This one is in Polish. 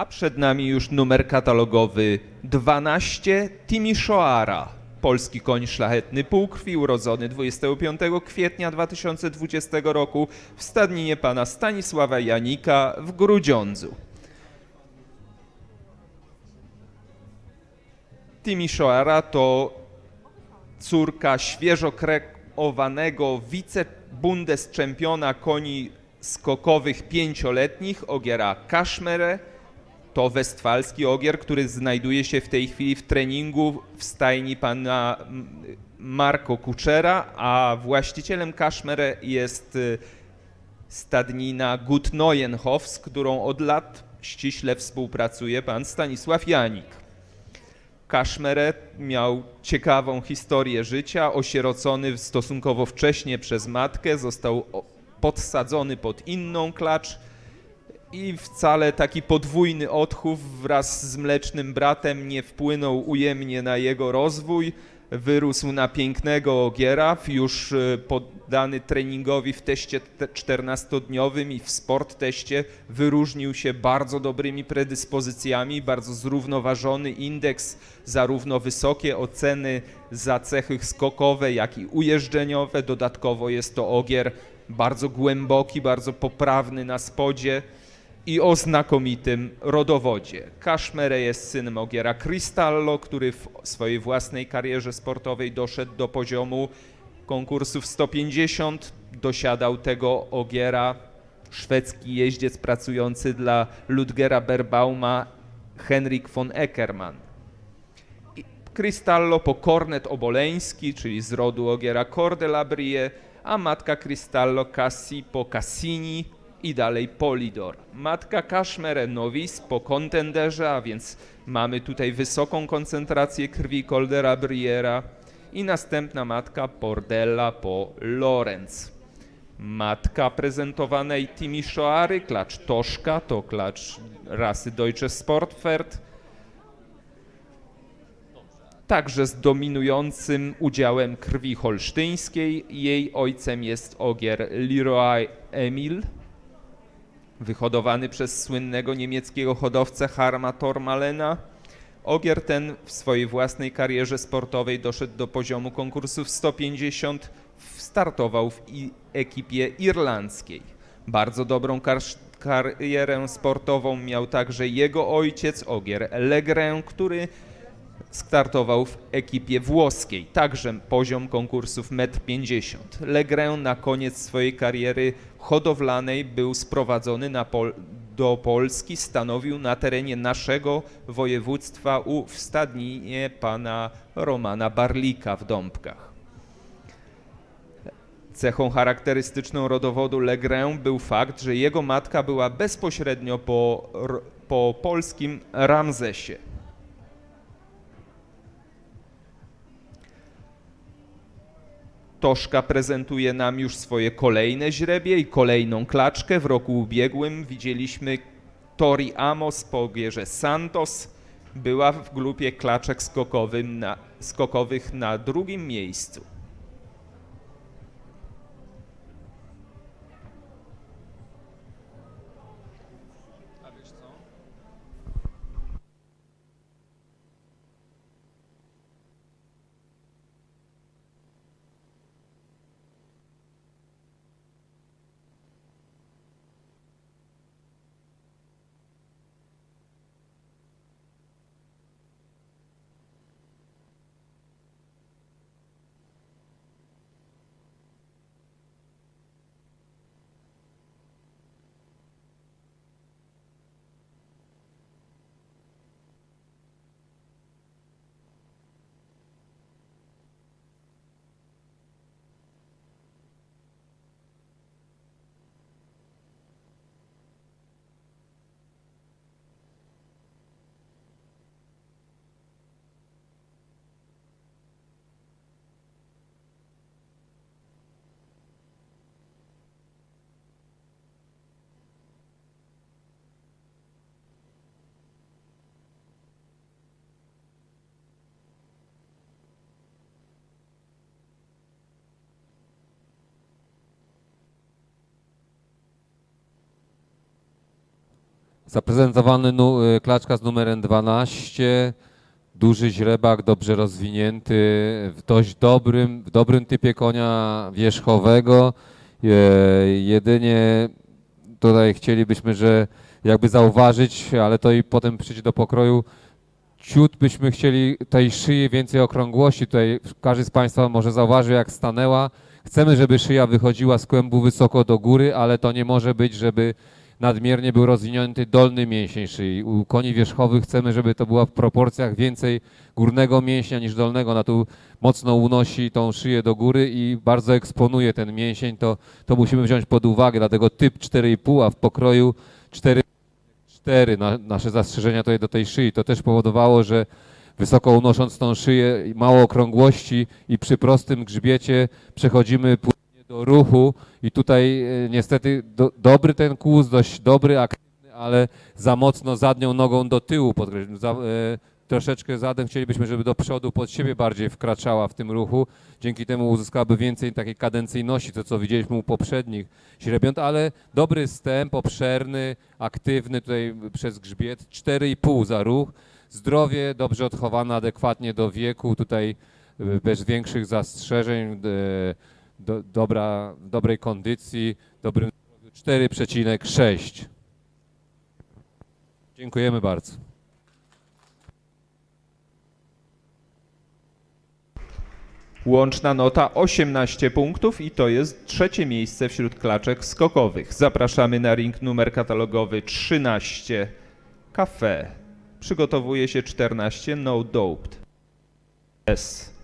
A przed nami już numer katalogowy 12 Timishoara. Polski koń szlachetny półkrwi, urodzony 25 kwietnia 2020 roku w stadninie pana Stanisława Janika w Grudziądzu. Timishoara to córka świeżo kreowanego wice-bundesczempiona koni skokowych pięcioletnich Ogiera Kaszmere. To westfalski ogier, który znajduje się w tej chwili w treningu w stajni pana Marko Kuczera, a właścicielem Kaszmere jest y, stadnina Gutnojenhof, z którą od lat ściśle współpracuje pan Stanisław Janik. Kaszmeret miał ciekawą historię życia. Osierocony stosunkowo wcześnie przez matkę, został podsadzony pod inną klacz i wcale taki podwójny odchów wraz z mlecznym bratem nie wpłynął ujemnie na jego rozwój. Wyrósł na pięknego ogiera, już e, poddany treningowi w teście te- 14-dniowym i w sport teście wyróżnił się bardzo dobrymi predyspozycjami, bardzo zrównoważony indeks, zarówno wysokie oceny za cechy skokowe, jak i ujeżdżeniowe. Dodatkowo jest to ogier bardzo głęboki, bardzo poprawny na spodzie i o znakomitym rodowodzie. Kaszmere jest synem Ogiera Cristallo, który w swojej własnej karierze sportowej doszedł do poziomu konkursów 150. Dosiadał tego Ogiera szwedzki jeździec pracujący dla Ludgera Berbauma Henrik von Eckermann. Cristallo po Kornet Oboleński, czyli z rodu Ogiera Cordelabrie, a matka Cristallo Cassi po Cassini i dalej Polidor. Matka Kaszmere Novis po Contenderze, a więc mamy tutaj wysoką koncentrację krwi Colderabriera i następna matka Pordella po Lorenz. Matka prezentowanej Timishoary, klacz Toszka, to klacz rasy Deutsche Sportpferd, także z dominującym udziałem krwi holsztyńskiej. Jej ojcem jest ogier Leroy Emil, wyhodowany przez słynnego niemieckiego hodowcę Harma Tormalena. Ogier ten w swojej własnej karierze sportowej doszedł do poziomu konkursów 150, startował w ekipie irlandzkiej. Bardzo dobrą karsz- karierę sportową miał także jego ojciec, Ogier Legrę, który startował w ekipie włoskiej, także poziom konkursów 1,50 m. Legrę na koniec swojej kariery hodowlanej był sprowadzony Pol- do Polski, stanowił na terenie naszego województwa u w stadninie pana Romana Barlika w Dąbkach. Cechą charakterystyczną rodowodu Legrę był fakt, że jego matka była bezpośrednio po, po polskim Ramzesie. Toszka prezentuje nam już swoje kolejne źrebie i kolejną klaczkę. W roku ubiegłym widzieliśmy Tori Amos po ogierze Santos. Była w grupie klaczek skokowym na, skokowych na drugim miejscu. Zaprezentowany nu, y, klaczka z numerem 12, duży źrebak, dobrze rozwinięty, w dość dobrym, w dobrym typie konia wierzchowego. Je, jedynie tutaj chcielibyśmy, że jakby zauważyć, ale to i potem przyjdzie do pokroju, ciut byśmy chcieli tej szyi więcej okrągłości. Tutaj każdy z Państwa może zauważył, jak stanęła. Chcemy, żeby szyja wychodziła z kłębu wysoko do góry, ale to nie może być, żeby nadmiernie był rozwinięty dolny mięsień szyi. U koni wierzchowych chcemy, żeby to było w proporcjach więcej górnego mięśnia niż dolnego. Ona tu mocno unosi tą szyję do góry i bardzo eksponuje ten mięsień. To, to musimy wziąć pod uwagę, dlatego typ 4,5, a w pokroju 4 4 na, nasze zastrzeżenia tutaj do tej szyi. To też powodowało, że wysoko unosząc tą szyję, mało okrągłości i przy prostym grzbiecie przechodzimy do ruchu i tutaj e, niestety do, dobry ten kłus, dość dobry, aktywny, ale za mocno zadnią nogą do tyłu, podkreślam, za, e, troszeczkę zadem chcielibyśmy, żeby do przodu pod siebie bardziej wkraczała w tym ruchu. Dzięki temu uzyskałaby więcej takiej kadencyjności, to co widzieliśmy u poprzednich źrebiąt, ale dobry stęp, obszerny, aktywny tutaj przez grzbiet, 4,5 za ruch. Zdrowie dobrze odchowane, adekwatnie do wieku, tutaj e, bez większych zastrzeżeń, do, dobra, dobrej kondycji, dobrym 4,6. Dziękujemy bardzo. Łączna nota 18 punktów i to jest trzecie miejsce wśród klaczek skokowych. Zapraszamy na ring numer katalogowy 13 Cafe. Przygotowuje się 14 No Doped. S.